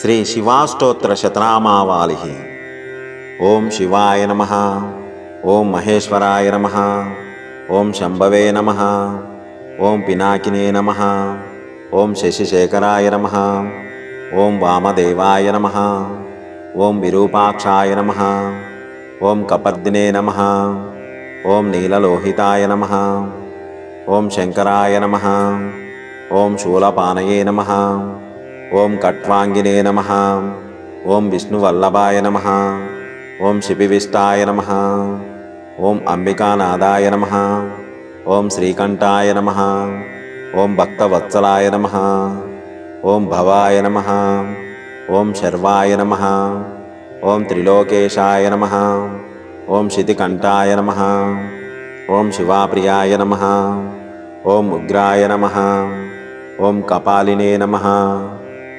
శ్రీ శివాష్టోత్తర శతనామావాలి ఓం శివాయ నమ ఓం మహేశ్వరాయ నమ ఓం శంభవే నమ ఓం పినాకినే నమ ఓం శశిశేఖరాయ నమ ఓం వామదేవాయ నమ ఓం విరూపాక్షాయ నమ ఓం కపర్దినే నమ ఓం నీలలోహితాయ నమ ఓం శంకరాయ నమ ఓం శూలపానయే నమ ఓం కట్వాంగినే నమ ఓం విష్ణువల్లభాయ నమ ఓం శిపివిష్టాయ నమ ఓం అంబికానాదాయ నమ ఓం శ్రీకంఠాయ నమ ఓం భక్తవత్సలాయ నమ ఓం భవాయ నమ ఓం శర్వాయ నమ ఓం త్రిలోకేశాయ నమ ఓం శితికంఠాయ నమ ఓం శివాప్రియాయ నమ ఓం ఉగ్రాయ నమ ఓం కపాలినే నమ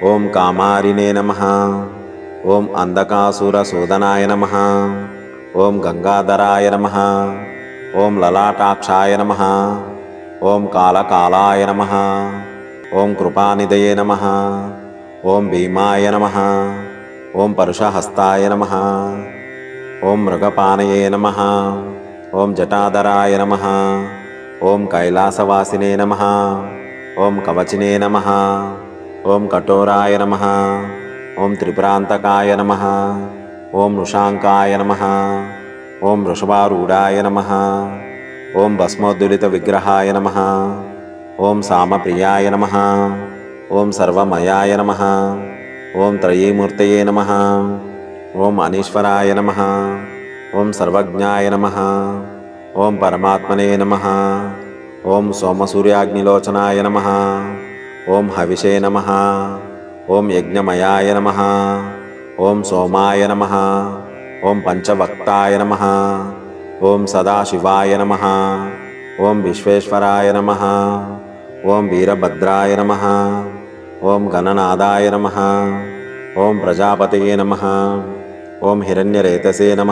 ఓం కామారినే నమ ఓం అంధకాసురసూదనాయ నమ ఓం గంగాధరాయ నమ ఓం లలాటాక్షాయ నమ ఓం కాళకాలాయ నమ ఓం కృపానిదయే నమ ఓం భీమాయ నమ ఓం పరుషహస్తాయ నమ ఓం మృగపానయే నమ ఓం జటాధరాయ నమ ఓం కైలాసవాసినే నమ ఓం కవచినే నమ ఓం కఠోరాయ నమ ఓం త్రిపురాంతకాయ నమ ఓం నృషాంకాయ నమ ఓం వృషభారూఢాయ నమ ఓం భస్మోద్దులిత విగ్రహాయ నమ ఓం సామప్రియాయ నమ ఓం సర్వమయాయ నమ ఓం త్రయీమూర్తయే నమ ఓం అనీశ్వరాయ నమ ఓం సర్వజ్ఞాయ నమ ఓం పరమాత్మనే నమ ఓం సోమసూర్యాగ్నిలోచనాయ నమ ఓం హవిషే నమ ఓం యజ్ఞమయాయ నమ ఓం సోమాయ నమ ఓం పంచవక్తాయ నమ ఓం సదాశివాయ నమ ఓం విశ్వేశ్వరాయ నమ ఓం వీరభద్రాయ నమ ఓం గణనాదాయ నమ ఓం ప్రజాపతయే నమ ఓం హిరణ్యరేతసే నమ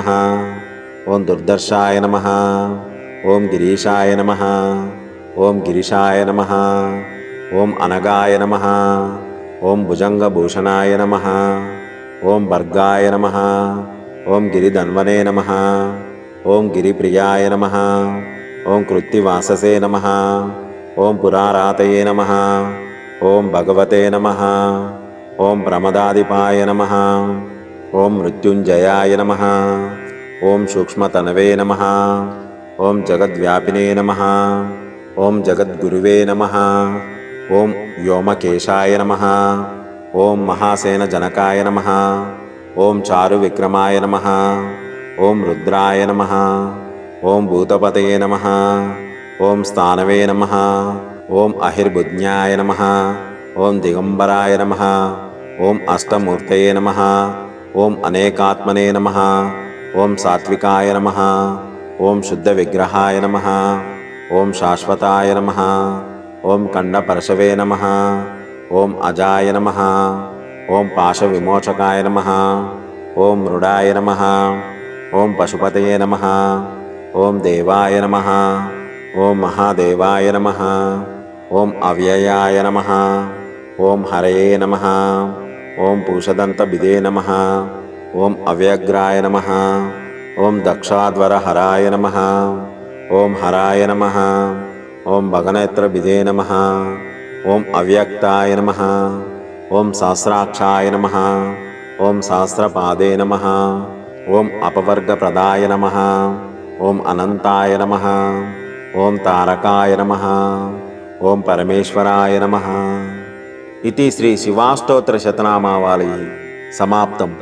ఓం దుర్దర్శాయ నమ ఓం గిరీశాయ నమ ఓం గిరిశాయ నమ ఓం అనగాయ నమ ఓం భుజంగభూషణాయ నమ ఓం భర్గాయ నమ ఓం గిరిధన్వనే నమ ఓం గిరిప్రియాయ నమ ఓం కృత్తివాససే నమ ఓం పురారాతయే నమ ఓం భగవతే నమ ఓం ప్రమదాదిపాయ నమ ఓం మృత్యుంజయాయ నమ ఓం సూక్ష్మతనవే నమ ఓం జగద్వ్యాపినే నమ ఓం జగద్గురువే నమ ఓం వ్యోమకేశాయ నమ ఓం మహాసేన జనకాయ నమ ఓం చారు విక్రమాయ నమ ఓం రుద్రాయ నమ ఓం భూతపతయే నమ ఓం స్థానవే నమ ఓం అహిర్బుజ్ఞాయ నమ ఓం దిగంబరాయ నమ ఓం అష్టమూర్తయే నమ ఓం అనేకాత్మనే నమ ఓం సాత్వికాయ నమ ఓం శుద్ధ విగ్రహాయ నమ ఓం శాశ్వతాయ నమ ఓం కండపరశవే నమ ఓం అజాయ నమ ఓం పాశవిమోచకాయ నమ ఓం మృడాయ నమ ఓం పశుపతయే నమ ఓం దేవాయ నమ ఓం మహాదేవాయ నమ ఓం అవ్యయాయ నమ ఓం హరయే నమ ఓం పూషదంతబిదే నమ ఓం అవ్యగ్రాయ నమ ఓం దక్షాధ్వరహరాయ నమ ఓం హరాయ నమ ఓం భగనేత్ర భగనేత్రబిదే నమ. ఓం అవ్యక్తాయ నమ. ఓం సహస్రాక్షాయ నమ. ఓం సహస్రపాదే నమ. ఓం అపవర్గప్రదాయ నమ. ఓం అనంతాయ నమ. ఓం తారకాయ నమ. ఓం పరమేశ్వరాయ నమ. ఇది శ్రీ శివాష్టోత్తర శతనామావళి సమాప్తం.